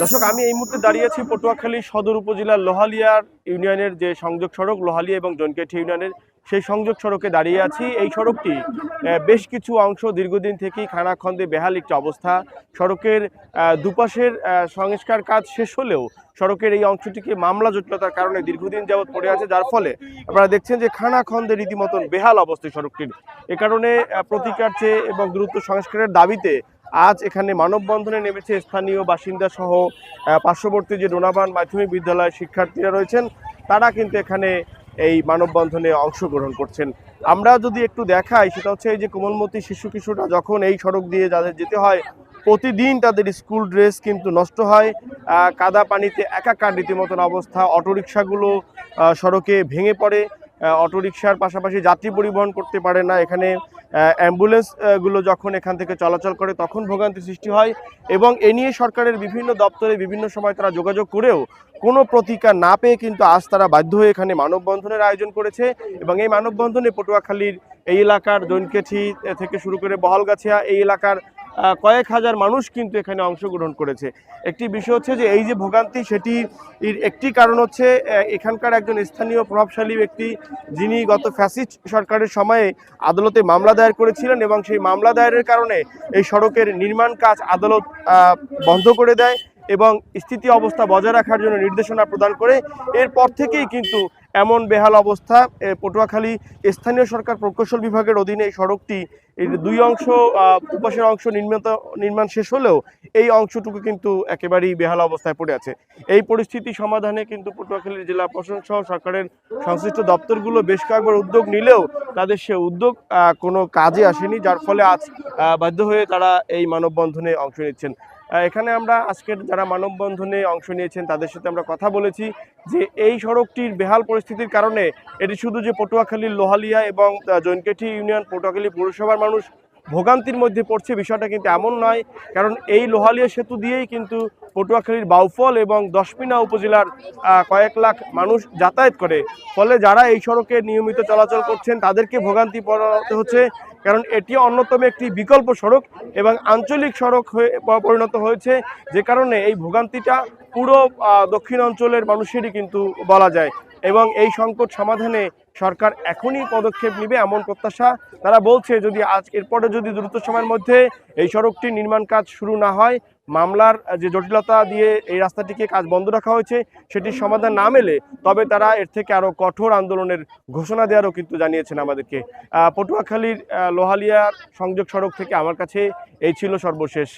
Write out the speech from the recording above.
দর্শক, আমি এই মুহূর্তে দাঁড়িয়ে আছি পটুয়াখালী সদর উপজেলার লোহালিয়ার ইউনিয়নের যে সংযোগ সড়ক, লোহালিয়া এবং জনকেঠি ইউনিয়নের সেই সংযোগ সড়কে দাঁড়িয়ে আছি। এই সড়কটি বেশ কিছু অংশ দীর্ঘদিন থেকেই খানাখন্দে বেহাল একটি অবস্থা। সড়কের দুপাশের সংস্কার কাজ শেষ হলেও সড়কের এই অংশটিকে মামলা জটিলতার কারণে দীর্ঘদিন যাবৎ পড়ে আছে। যার ফলে আপনারা দেখছেন যে খানাখন্দে রীতিমতন বেহাল অবস্থা সড়কটির। এ কারণে প্রতিকার চেয়ে এবং দ্রুত সংস্কারের দাবিতে আজ এখানে মানববন্ধনে নেমেছে স্থানীয় বাসিন্দা সহ পার্শ্ববর্তী যে ডোনাবান মাধ্যমিক বিদ্যালয়ের শিক্ষার্থীরা রয়েছেন, তারা কিন্তু এখানে এই মানববন্ধনে অংশগ্রহণ করছেন। আমরা যদি একটু দেখাই, সেটা হচ্ছে এই যে কোমলমতি শিশু কিশোররা যখন এই সড়ক দিয়ে যাদের যেতে হয়, প্রতিদিন তাদের স্কুল ড্রেস কিন্তু নষ্ট হয় কাদা পানিতে একাকার রীতিমতন অবস্থা, অটোরিকশাগুলো সড়কে ভেঙে পড়ে অটোরিকশার পাশাপাশি যাত্রী পরিবহন করতে পারে না এখানে। আহ, অ্যাম্বুলেন্সগুলো যখন এখান থেকে চলাচল করে তখন ভোগান্তি সৃষ্টি হয় এবং এ নিয়ে সরকারের বিভিন্ন দপ্তরে বিভিন্ন সময় তারা যোগাযোগ করেও কোনো প্রতিকার না পেয়ে কিন্তু আজ তারা বাধ্য হয়ে এখানে মানববন্ধনের আয়োজন করেছে এবং এই মানববন্ধনে পটুয়াখালীর এই এলাকার দৈনকেঠি থেকে শুরু করে বহলগাছিয়া এই এলাকার কয়েক হাজার মানুষ কিন্তু এখানে অংশগ্রহণ করেছে। একটি বিষয় হচ্ছে যে এই যে ভোগান্তি, সেটি একটি কারণ হচ্ছে এখানকার একজন স্থানীয় প্রভাবশালী ব্যক্তি যিনি গত ফ্যাসিস্ট সরকারের সময়ে আদালতে মামলা দায়ের করেছিলেন এবং সেই মামলা দায়েরের কারণে এই সড়কের নির্মাণ কাজ আদালত বন্ধ করে দেয় এবং স্থিতি অবস্থা বজায় রাখার জন্য নির্দেশনা প্রদান করে। এরপর থেকেই কিন্তু এমন বেহাল অবস্থা পটুয়াখালী স্থানীয় সরকার প্রকৌশল বিভাগের অধীনে এই সড়কটি দুই অংশ দুপাশের অংশ নির্মিত, নির্মাণ শেষ হলেও এই অংশটুকু কিন্তু একেবারেই বেহাল অবস্থায় পড়ে আছে। এই পরিস্থিতি সমাধানে কিন্তু পটুয়াখালী জেলা প্রশাসন সহ সরকারের সংশ্লিষ্ট দপ্তরগুলো বেশ কয়েকবার উদ্যোগ নিলেও তাদের সে উদ্যোগ কোনো কাজে আসেনি, যার ফলে আজ বাধ্য হয়ে তারা এই মানববন্ধনে অংশ নিচ্ছেন। এখানে আমরা আজকের যারা মানববন্ধনে অংশ নিয়েছেন, তাদের সাথে আমরা কথা বলেছি যে এই সড়কটির বেহাল পরিস্থিতির কারণে এটি শুধু যে পটুয়াখালীর লোহালিয়া এবং জৈনকেঠি ইউনিয়ন, পটুয়াখালী পৌরসভার মানুষ ভোগান্তির মধ্যে পড়ছে, বিষয়টা কিন্তু এমন নয়। কারণ এই লোহালিয়া সেতু দিয়েই কিন্তু পটুয়াখালীর বাউফল এবং দশমিনা উপজেলার কয়েক লাখ মানুষ যাতায়াত করে। ফলে যারা এই সড়কে নিয়মিত চলাচল করছেন, তাদেরকে ভোগান্তি পড়াতে হচ্ছে, কারণ এটি অন্যতম একটি বিকল্প সড়ক এবং আঞ্চলিক সড়ক হয়ে পরিণত হয়েছে, যে কারণে এই ভোগান্তিটা পুরো দক্ষিণ অঞ্চলের মানুষেরই কিন্তু বলা যায়। এবং এই সংকট সমাধানে সরকার এখনই পদক্ষেপ নেবে এমন প্রত্যাশা তারা বলছে, যদি আজ, এরপরে যদি দ্রুত সময়ের মধ্যে এই সড়কটি নির্মাণ কাজ শুরু না হয় মামলার যে জটিলতা দিয়ে এই রাস্তাটিকে কাজ বন্ধ রাখা হয়েছে, সেটির সমাধান না মেলে, তবে তারা এর থেকে আরও কঠোর আন্দোলনের ঘোষণা দেওয়ারও কিন্তু জানিয়েছেন আমাদেরকে। পটুয়াখালীর লোহালিয়ার সংযোগ সড়ক থেকে আমার কাছে এই ছিল সর্বশেষ